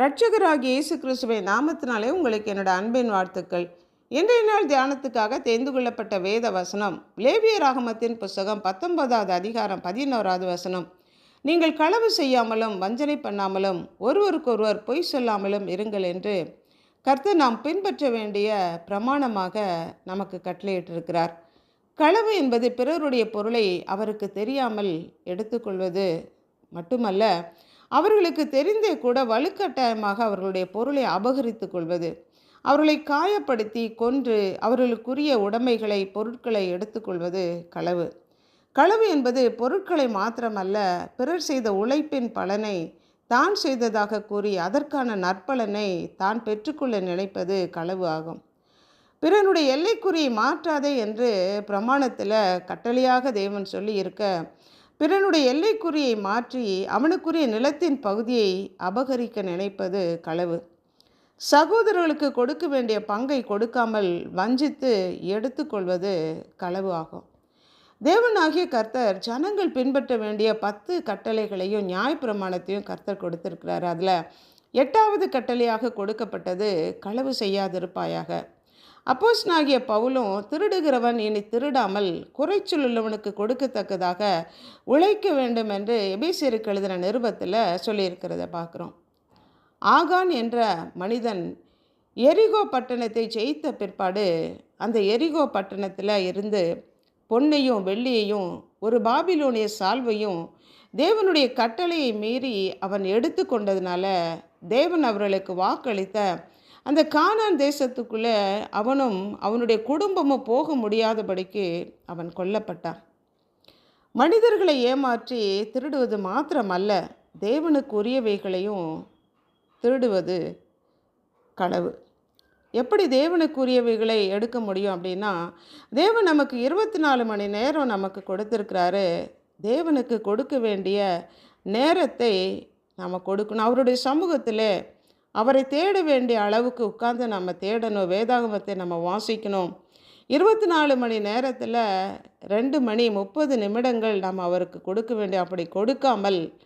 ரட்சகராகிய இயேசு கிறிஸ்துவை நாமத்தினாலே உங்களுக்கு என்னோட அன்பின் வாழ்த்துக்கள். இன்றைய நாள் தியானத்துக்காக தெரிந்து கொள்ளப்பட்ட வேத வசனம் லேவியர் ராகமத்தின் புஸ்தகம் பத்தொன்பதாவது அதிகாரம் பதினோராவது வசனம். நீங்கள் களவு செய்யாமலும் வஞ்சனை பண்ணாமலும் ஒருவருக்கொருவர் பொய் சொல்லாமலும் இருங்கள் என்று கர்த்தர் நாம் பின்பற்ற வேண்டிய பிரமாணமாக நமக்கு கட்டளையிட்டிருக்கிறார். களவு என்பது பிறருடைய பொருளை அவருக்கு தெரியாமல் எடுத்துக்கொள்வது மட்டுமல்ல அவர்களுக்கு தெரிந்தே கூட வலுக்கட்டாயமாக அவர்களுடைய பொருளை அபகரித்து கொள்வது. அவர்களை காயப்படுத்தி கொன்று அவர்களுக்குரிய உடைமைகளை பொருட்களை எடுத்துக்கொள்வது களவு. களவு என்பது பொருட்களை மாத்திரமல்ல பிறர் செய்த உழைப்பின் பலனை தான் செய்ததாக கூறி அதற்கான நற்பலனை தான் பெற்றுக்கொள்ள நினைப்பது களவு ஆகும். பிறனுடைய எல்லைக்குறியை மாற்றாதே என்று பிரமாணத்தில் கட்டளையாக தேவன் சொல்லி இருக்க பிறனுடைய எல்லைக்குறியை மாற்றி அவனுக்குரிய நிலத்தின் பகுதியை அபகரிக்க நினைப்பது களவு. சகோதரர்களுக்கு கொடுக்க வேண்டிய பங்கை கொடுக்காமல் வஞ்சித்து எடுத்துக்கொள்வது களவு ஆகும். தேவனாகிய கர்த்தர் ஜனங்கள் பின்பற்ற வேண்டிய பத்து கட்டளைகளையும் நியாயப்பிரமாணத்தையும் கர்த்தர் கொடுத்திருக்கிறார். அதில் எட்டாவது கட்டளையாக கொடுக்கப்பட்டது களவு செய்யாதிருப்பாயாக. அப்போஸ்னாகிய பவுலும் திருடுகிறவன் இனி திருடாமல் குறைச்சல் உள்ளவனுக்கு கொடுக்கத்தக்கதாக உழைக்க வேண்டும் என்று எபேசியருக்கு எழுதின நிருபத்தில் சொல்லியிருக்கிறத பார்க்குறோம். ஆகான் என்ற மனிதன் எரிகோ பட்டணத்தை ஜெயித்த பிற்பாடு அந்த எரிகோ பட்டணத்தில் இருந்து பொன்னையும் வெள்ளியையும் ஒரு பாபிலோனிய சால்வையும் தேவனுடைய கட்டளையை மீறி அவன் எடுத்து கொண்டதுனால தேவன் அவர்களுக்கு வாக்களித்த அந்த கானான் தேசத்துக்குள்ளே அவனும் அவனுடைய குடும்பமும் போக முடியாதபடிக்கு அவன் கொல்லப்பட்டான். மனிதர்களை ஏமாற்றி திருடுவது மாத்திரமல்ல தேவனுக்குரியவைகளையும் திருடுவது களவு. எப்படி தேவனுக்குரியவைகளை எடுக்க முடியும் அப்படின்னா தேவன் நமக்கு இருபத்தி நாலு மணி நேரம் நமக்கு கொடுத்துருக்கிறாரு. தேவனுக்கு கொடுக்க வேண்டிய நேரத்தை நாம் கொடுக்கணும். அவருடைய சமூகத்தில் அவரை தேட வேண்டிய அளவுக்கு உட்காந்து நம்ம தேடணும். வேதாகமத்தை நம்ம வாசிக்கணும். இருபத்தி நாலு மணி நேரத்தில் ரெண்டு மணி முப்பது நிமிடங்கள் நம்ம அவருக்கு கொடுக்க வேண்டிய அப்படி கொடுக்காமல்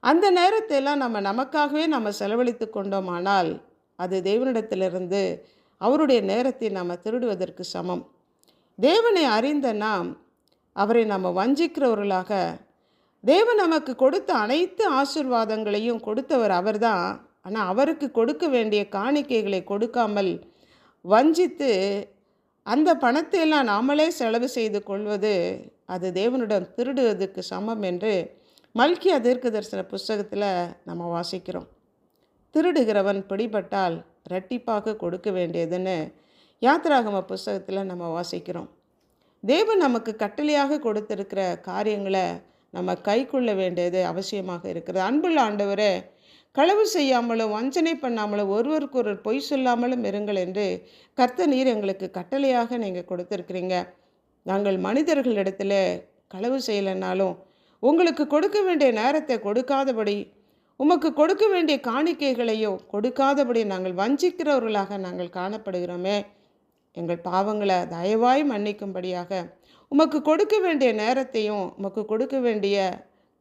அந்த நேரத்தையெல்லாம் நம்ம நமக்காகவே நம்ம செலவழித்து கொண்டோமானால் அது தேவனிடத்திலிருந்து அவருடைய நேரத்தை நம்ம திருடுவதற்கு சமம். தேவனை அறிந்த நாம் அவரை நம்ம வஞ்சிக்கிறவர்களாக தேவன் நமக்கு கொடுத்த அனைத்து ஆசிர்வாதங்களையும் கொடுத்தவர் அவர்தான். ஆனால் அவருக்கு கொடுக்க வேண்டிய காணிக்கைகளை கொடுக்காமல் வஞ்சித்து அந்த பணத்தை எல்லாம் நாமளே செலவு செய்து கொள்வது அது தேவனிடம் திருடுவதற்கு சமம் என்று மல்கியா தீர்க்க தரிசன புஸ்தகத்தில் நம்ம வாசிக்கிறோம். திருடுகிறவன் பிடிபட்டால் ரெட்டிப்பாக கொடுக்க வேண்டியதுன்னு யாத்திராகம புஸ்தகத்தில் நம்ம வாசிக்கிறோம். தேவன் நமக்கு கட்டளையாக கொடுத்திருக்கிற காரியங்களை நம்ம கைக்கொள்ள வேண்டியது அவசியமாக இருக்கிறது. அன்புள்ள ஆண்டவரை களவு செய்யாமலும் வஞ்சனை பண்ணாமலும் ஒருவருக்கொருவர் பொய் சொல்லாமலும் இருங்கள் என்று கர்த்த நீர் எங்களுக்கு கட்டளையாக நீங்கள் கொடுத்துருக்குறீங்க. நாங்கள் மனிதர்களிடத்தில் களவு செய்யலைன்னாலும் உங்களுக்கு கொடுக்க வேண்டிய நேரத்தை கொடுக்காதபடி உமக்கு கொடுக்க வேண்டிய காணிக்கைகளையோ கொடுக்காதபடி நாங்கள் வஞ்சிக்கிறவர்களாக நாங்கள் காணப்படுகிறோமே. எங்கள் பாவங்களை தயவாய் மன்னிக்கும்படியாக உமக்கு கொடுக்க வேண்டிய நேரத்தையும் உமக்கு கொடுக்க வேண்டிய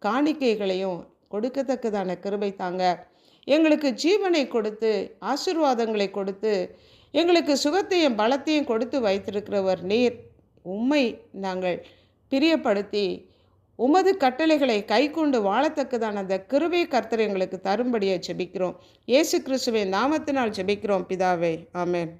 காணிக்கைகளையும் கொடுக்கத்தக்கதான கிருபை தாங்க. எங்களுக்கு ஜீவனை கொடுத்து ஆசிர்வாதங்களை கொடுத்து எங்களுக்கு சுகத்தையும் பலத்தையும் கொடுத்து வைத்திருக்கிறவர் நீர். உம்மை நாங்கள் பிரியப்படுத்தி உமது கட்டளைகளை கைக்கொண்டு வாழத்தக்கதான அந்த கிருபை கர்த்தர் எங்களுக்கு தரும்படியை ஜெபிக்கிறோம். இயேசு கிறிஸ்துவின் நாமத்தினால் ஜெபிக்கிறோம் பிதாவே. ஆமேன்.